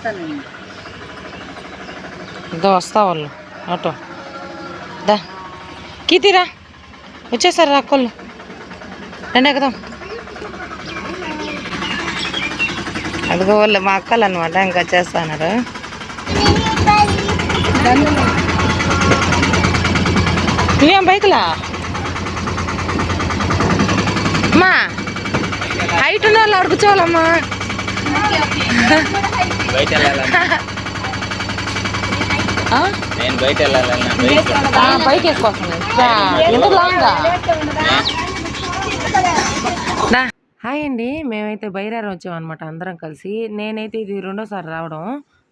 వస్తానండి ఇదో వస్తా వాళ్ళు. ఆటో. దా. కీతిరా వచ్చేసారు అక్కళ్ళు. రండి ఎక్కుదాం అదిగో వాళ్ళు మా అక్కలు అనమాట ఇంకా వచ్చేస్తున్నారు నువ్వేం బైక్లా? అమ్మా హైట్ ఉన్న వాళ్ళు ఆడ కూర్చోవాలమ్మా బయట? నేను బయట వెళ్ళాలన్నా బైక్ ఎందుకు లాంగా. హాయ్ అండి మేమైతే బైరారం వచ్చామన్నమాట అందరం కలిసి. నేనైతే ఇది రెండోసారి రావడం.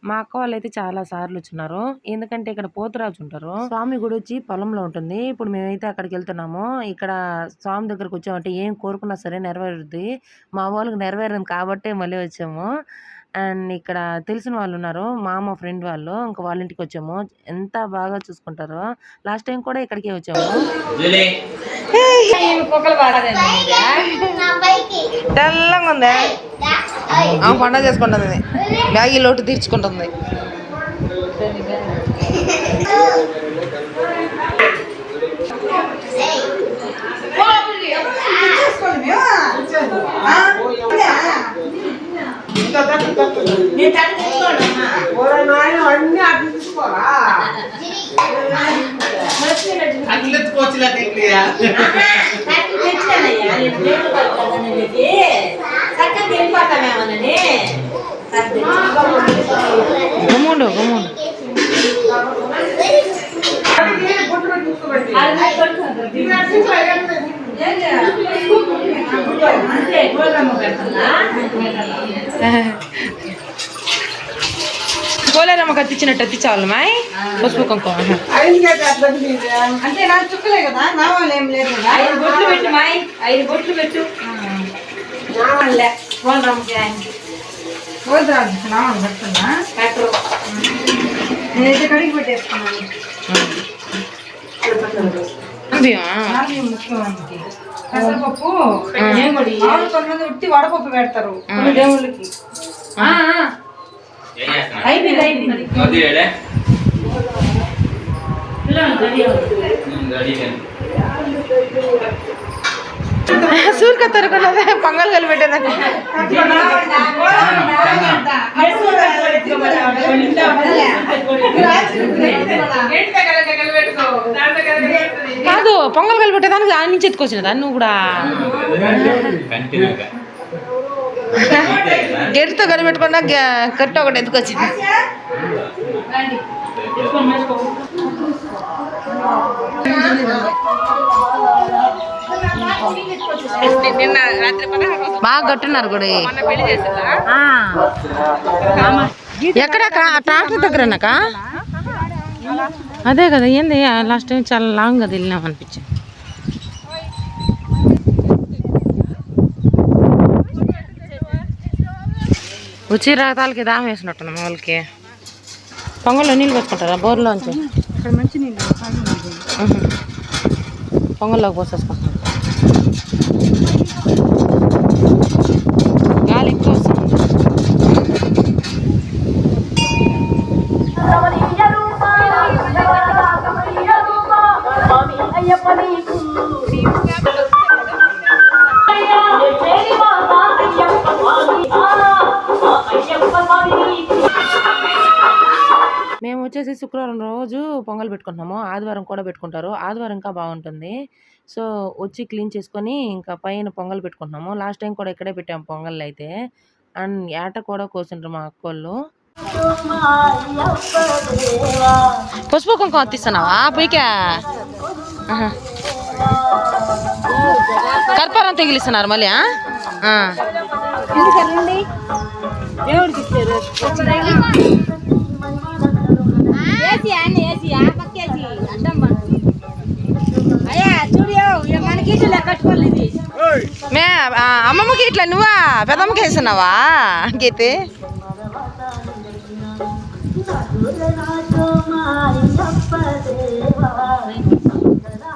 మా అక్క వాళ్ళు అయితే చాలా సార్లు వచ్చినారు. ఎందుకంటే ఇక్కడ పోతురాజు ఉంటారు. స్వామి గుడి వచ్చి పొలంలో ఉంటుంది. ఇప్పుడు మేమైతే అక్కడికి వెళ్తున్నాము. ఇక్కడ స్వామి దగ్గరకు వచ్చామంటే ఏం కోరుకున్నా సరే నెరవేరుద్ది. మా వాళ్ళకి నెరవేరింది కాబట్టే మళ్ళీ వచ్చాము. అండ్ ఇక్కడ తెలిసిన వాళ్ళు ఉన్నారు. మామ ఫ్రెండ్ వాళ్ళు. ఇంకా వాళ్ళ ఇంటికి వచ్చాము. ఎంత బాగా చూసుకుంటారో. లాస్ట్ టైం కూడా ఇక్కడికే వచ్చాము. తెల్లంగా ఉందా. పండగ చేసుకుంటుంది. బ్యాగి లోటు తీర్చుకుంటుంది. ஒரு நாள் ஒண்ணு அடிச்சுட்டு போறா. அகிலத்து போச்சுல கேட்கலையா சக்கத்தை எதிர்பார்த்தவன் அவனே పోలేరమ్మ కత్తిచ్చినట్టు ఎత్తించాలి మాయ్ పసుపు కుంకుమ. అంటే నాకు చుక్కలే కదా ఏం లేదు కదా. ఐదు బొట్లు పెట్టు మాయ్. ఐదు బొట్లు పెట్టు. నేనైతే కడిగి పెట్టేసుకున్నాను. పెసరపప్పు కొంతమంది ఉట్టి వడపప్పు పెడతారు దేవుళ్ళకి. అయిపోయింది అయిపోయింది. సూర్క తరుకున్నదే పొంగల్ కలిపెట్టేదండి కాదు పొంగల్ కలిపెట్టేదానికి ఆయన నుంచి ఎత్తుకొచ్చిన దాన్ని నువ్వు కూడా. గెట్తో కలిపెట్టకుండా కట్టు ఒకటి ఎత్తుకొచ్చింది బాగా కట్టున్నారు గుడి. ఎక్కడ ట్రాక్టర్ దగ్గరనక అదే కదా ఏంది? లాస్ట్ టైం చాలా లాంగ్ అది వెళ్ళినాం అనిపించింది. వచ్చి రకాలకి దామ వేసినట్టున్నా వాళ్ళకి. పొంగల్లో నీళ్ళు పెట్టుకుంటారా బోర్లోంచి? ఇక్కడ మంచి నీళ్ళు. పొంగల్లోకి పోసేసుకుంటాం వచ్చేసి శుక్రవారం రోజు పొంగల్ పెట్టుకుంటున్నాము. ఆదివారం కూడా పెట్టుకుంటారు. ఆదివారం ఇంకా బాగుంటుంది. సో వచ్చి క్లీన్ చేసుకొని ఇంకా పైన పొంగల్ పెట్టుకుంటున్నాము. లాస్ట్ టైం కూడా ఇక్కడే పెట్టాము పొంగల్ అయితే. అండ్ ఏట కూడా కోసిండ్రు మా అక్కోళ్ళు. పసుపు కుంకుమ తీస్తున్నావా? ఆహా. కర్పూరం తెగిలిస్తున్నారు మళ్ళీ ఆ? ఆ. దేవుడికి ఇచ్చారు. ఏసి అని ఏసి ఆ పక్కేసి అడ్డం పడు అయ్యా చూడియో మనకి ఇట్లా కట్టుకోలేదు ఇది. మే అమ్మమ్మకి ఇట్లా నువ్వా? పెద్దమ్మకి వేస్తున్నావా? గీతే.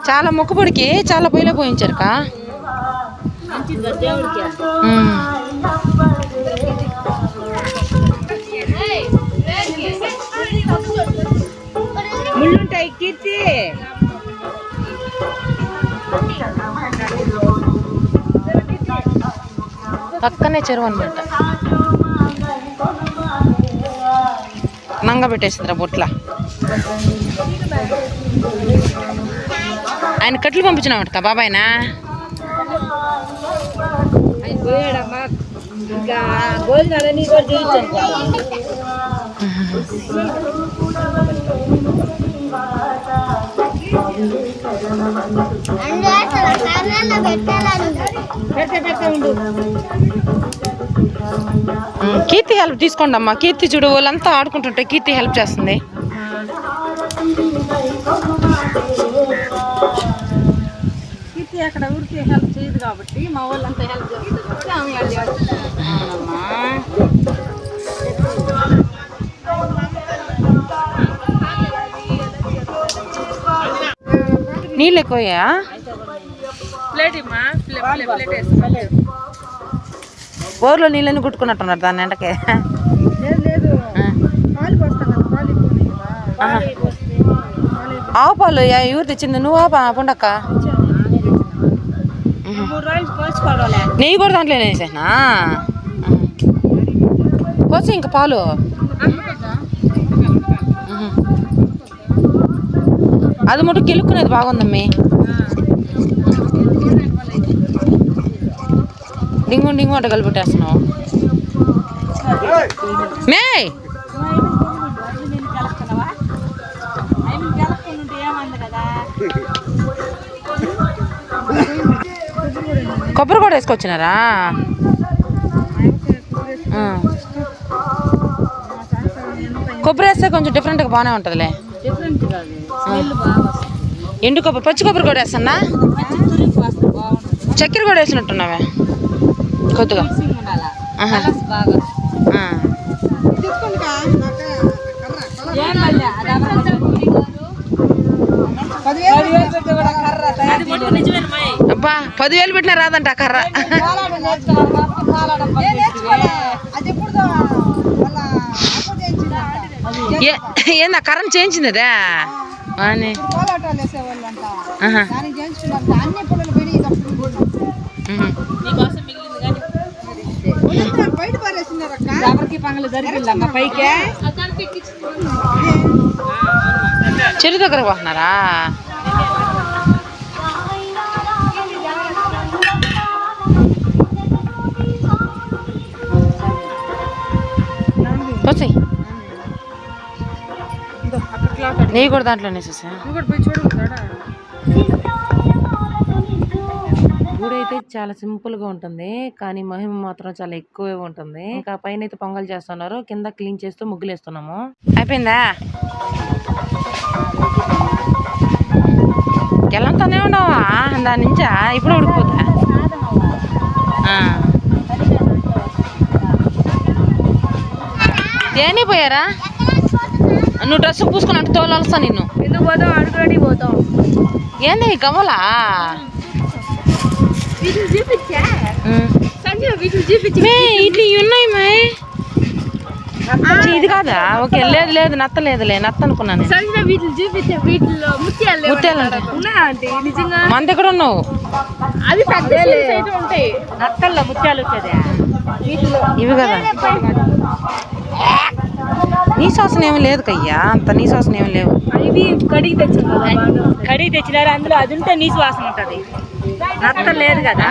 చాలా మొక్కుబడికి చాలా పొయ్యిలో పోయించారు కా పళ్ళుంటాయి కీర్తి. పక్కనే చెరువు అనమాట నంగ పెట్టేసిందిరా బొట్ల. ఆయన కట్లు పంపించినామట బాబాయ్నా? ఇంకా కీర్తి హెల్ప్ తీసుకోండి అమ్మా కీర్తి చూడు వాళ్ళంతా ఆడుకుంటుంటే కీర్తి హెల్ప్ చేస్తుంది. కీర్తి అక్కడ ఊరికి హెల్ప్ చేయదు కాబట్టి మా వాళ్ళంతా హెల్ప్ చేస్తుంది కాబట్టి ఆమె నీళ్ళు వేసుకోలేదు బోర్లో నీళ్ళని కుట్టుకున్నట్టున్నారు దాన్ని ఎండకే. లేదు లేదు. ఆ. పాలు పోస్తాను కదా పాలు ఎక్కువ కదా. ఆవు పాలు యా- ఎవరు తెచ్చింది? నువ్వా పా పండక్క? నెయ్యి కూడా దాంట్లో వేసేనా పోసి ఇంకా పాలు. అది మటు కెలుక్కునేది బాగుందమ్మి. డింగు డింగు అంట కలిపెట్టేస్తున్నావు మే కొబ్బరి కూడా వేసుకొచ్చినారా? కొబ్బరి వేస్తే కొంచెం డిఫరెంట్గా బాగానే ఉంటుందిలే. ఎండు కొబ్బరి పచ్చి కొబ్బరి కూడా వేస్తున్నా? చక్కెర కూడా వేసినట్టున్నావే? కొద్దిగా. అబ్బా పదివేలు పెట్టినా రాదంట కర్ర. ఏంది కర్రను చేయించింది అదే? అని ఎవరికి పంగలు జరిగిందమ్మా? పైకే? చెరువు దగ్గర పోతున్నారా? వచ్చాయి నెయ్యి కూడా దాంట్లోనే చూసా. గుడి అయితే చాలా సింపుల్గా ఉంటుంది కానీ మహిమ మాత్రం చాలా ఎక్కువే ఉంటుంది. ఇంకా పైన అయితే పొంగల్ చేస్తున్నారు కింద క్లీన్ చేస్తూ ముగ్గులు వేస్తున్నాము అయిపోయిందా? గెలంతానే ఉండవా? దాని నుంచా? ఇప్పుడు ఉడికిపోతా. ఆ. దేని పోయారా? నువ్వు డ్రెస్ పూసుకుని అటు తోలాల్సా నిన్ను? ఎందుకు పోతాం అడుగుడి పోతాం ఏంది కమలా ఇవి ఉన్నాయి మే. ఇది కాదా? ఓకే లేదు లేదు నత్త లేదులే నత్త అనుకున్నాను మన దగ్గర ఉన్నావు. అవి ఉంటాయి. నక్కల్లో ముత్యాలు వచ్చేది. ఇవి కదా. నీ శ్వాసన ఏమి లేదు కయ్యా. అంత నీ శ్వాసన ఏమి లేవు. ఇవి కడిగి తెచ్చాం కదా బాగా? కడిగి తెచ్చినారు? అందులో అది ఉంటే వాసన ఉంటది. నత్త లేదు కదా.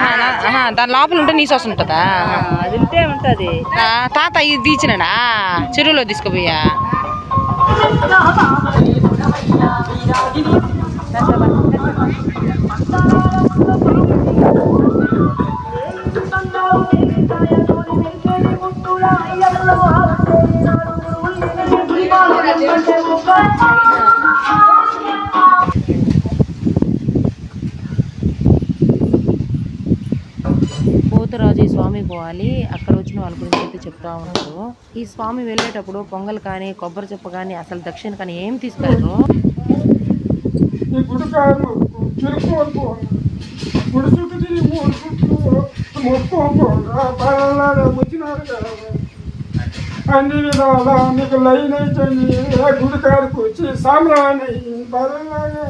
నా- దాని లోపల ఉంటే నీ శ్వాస ఉంటుందా? అది ఉంటే ఉంటది. తాత ఇది తీసినాడా చెరువులో తీసుకుపోయా. పోతురాజు ఈ చేసుకోవాలి అక్కడ వచ్చిన వాళ్ళ గురించి అయితే చెప్తా ఉంటారు. ఈ స్వామి వెళ్ళేటప్పుడు పొంగల్ కానీ కొబ్బరి చెప్ప కానీ అసలు దక్షిణ కానీ ఏం తీసుకెళ్ళరు గుడికారు అన్ని విధాలా మీకు లైన్ అయితే గుడికాడికి వచ్చి సామ్రాణి బలాగా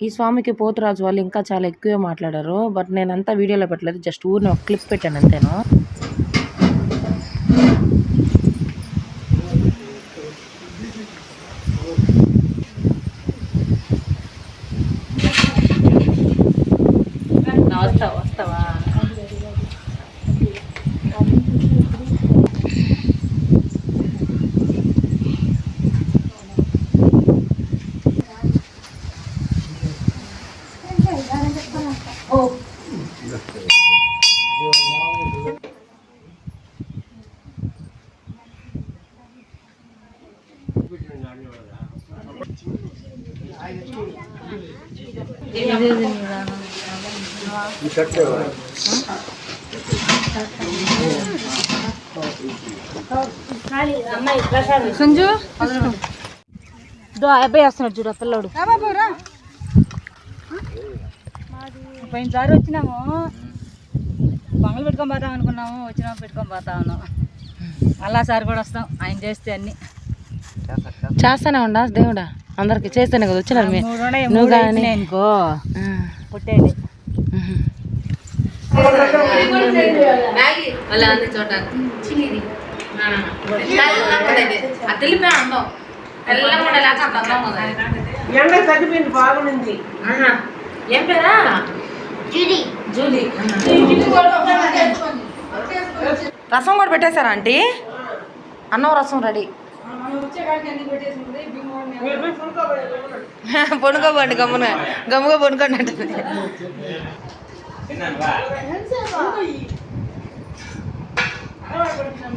ఈ స్వామికి పోతురాజు వాళ్ళు ఇంకా చాలా ఎక్కువే మాట్లాడారు బట్ నేను అంతా వీడియోలో పెట్టలేదు జస్ట్ ఊరిని ఒక క్లిప్ పెట్టాను అంతేను? సంజు? అబ్బాయి వస్తున్నాడు చూడు పిల్లోడు. పోయిన సారి వచ్చినాము. పొంగల్ పెట్టుకొని పోతాం అనుకున్నాము వచ్చినాము పెట్టుకొని పోతా ఉన్నాం అలా సారి కూడా వస్తాం ఆయన చేస్తే అన్ని. చేస్తానే ఉండా దేవుడా? అందరికి చేస్తేనే కదా వచ్చినారు నువ్వు కానీ అనుకో. పుట్టేది. ఎండ తగ్గిపోయింది బాగుంది ఏం పేరా జూలీ రసం కూడా పెట్టేశారా ఆంటీ అన్నం రసం రెడీ పొనుకోబండి గమ్మున గమ్ముగా పొనుకోండి అంటుంది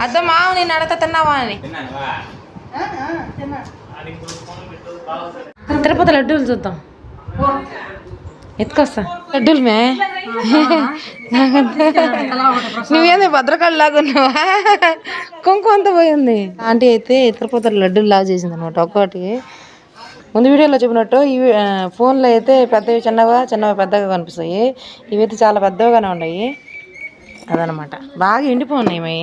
అద్దం మావు నేను అడగ తిన్నావా అని. తిరుపతి లడ్డూలు చూద్దాం. ఎత్తుకొస్తా. లడ్డూలు మే నువ్వేంది భద్రకాళి లాగా ఉన్నావా? కుంకుమ అంతా పోయింది. ఆంటీ అయితే తిరుపతి లడ్డూలు లాగా చేసింది అనమాట ఒక్కోటి ముందు వీడియోలో చెప్పినట్టు ఇవి ఫోన్లో అయితే పెద్దవి చిన్నగా చిన్నవి పెద్దగా కనిపిస్తాయి. ఇవైతే చాలా పెద్దవిగానే ఉన్నాయి. అదనమాట. బాగా ఎండిపో ఉన్నాయి మై.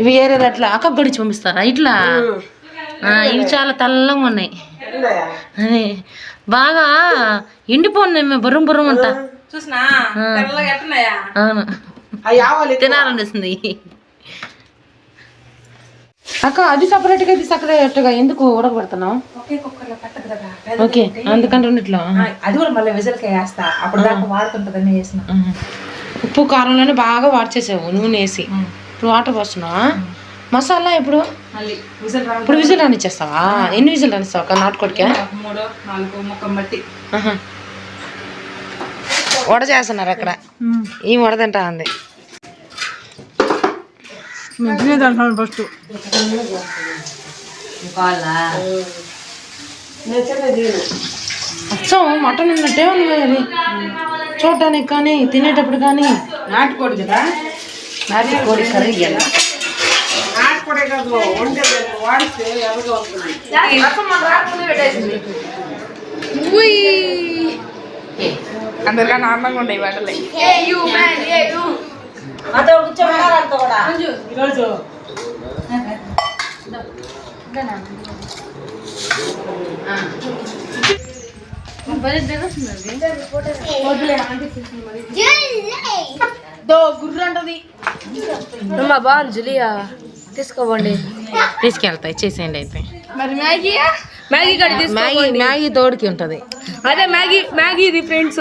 ఇవి ఏరేది అట్లా అక్క గడిచి పంపిస్తారా? ఇట్లా? ఆ, ఇవి చాలా తెల్లగా ఉన్నాయి. బాగా ఎండిపోన్నాయి మేము బుర్రం బుర్రం అంట చూసినా? తెల్లగా ఎట్టున్నాయా? అవును. తినాలనిస్తుంది అక్క అది సపరేట్గా ఇది సపరేట్గా ఎందుకు ఉడకబెడుతున్నావు? ఒకే కుక్కర్లో పెట్టదు కదా ఓకే అందుకని రెండిట్లో. అది కూడా మళ్ళీ విజిల్కి వేస్తా. అప్పుడు దాకా వాడుతుంటదని వేసిన. ఉప్పు కారంలోనే బాగా వాడ్చేసావు నూనె వేసి. ఇప్పుడు వాటర్ పోస్తున్నావా? మసాలా ఇప్పుడు? ఇప్పుడు విజిల్ రానిచ్చేస్తావా? ఎన్ని విజిల్ రానిస్తావు అక్క నాటుకోడికే? మూడు నాలుగు ముక్కం బట్టి. వడ చేస్తున్నారు అక్కడ ఈ వడ తింటా ఉంది. ఫస్ట్ అచ్చం మటన్ ఉన్నట్టే ఉంది అది చూడటానికి కానీ తినేటప్పుడు కానీ నాటుకోడి కదా నాటుకోడి కర్రీ ఎలా నాటుకోడే కాదు వండే వాడితే ఉంటుంది అందరికన్నా ఆనందంగా ఉండే వాటలే ఈరోజు బాగుంది జులియా తీసుకోబండి తీసుకెళ్తా ఇచ్చేసేయండి అయితే. మరి మ్యాగీ మ్యాగీ మ్యాగీ మ్యాగీ తోడికి ఉంటుంది. అదే మ్యాగీ మ్యాగీ ఇది ఫ్రెండ్స్.